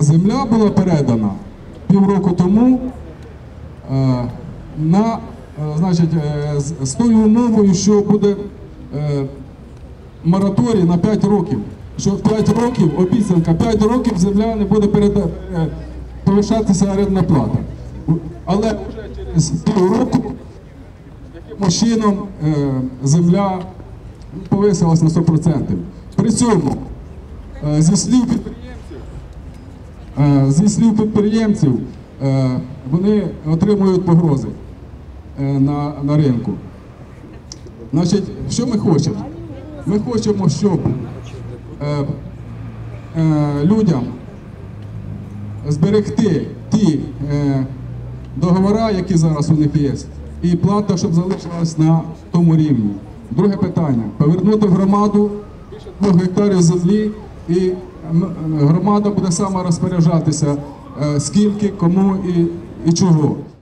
Земля була передана півроку тому е, на, е, значить, е, з, тою умовою, що буде мораторій на 5 років. Що 5 років, обіцянка, 5 років земля не буде переда, е, повишатися орендна плата. Але вже через півроку якимось чином земля повисилась на 100%. При цьому зі слів підприємців, е, зі слів підприємців е, вони отримують погрози е, на, на ринку. Значить, що ми хочемо? Ми хочемо, щоб е, е, людям зберегти ті е, договори, які зараз у них є, і плата, щоб залишилась на тому рівні. Друге питання: повернути громаду більше двох гектарів землі, і громада буде сама розпоряджатися, е, скільки, кому і, і чого.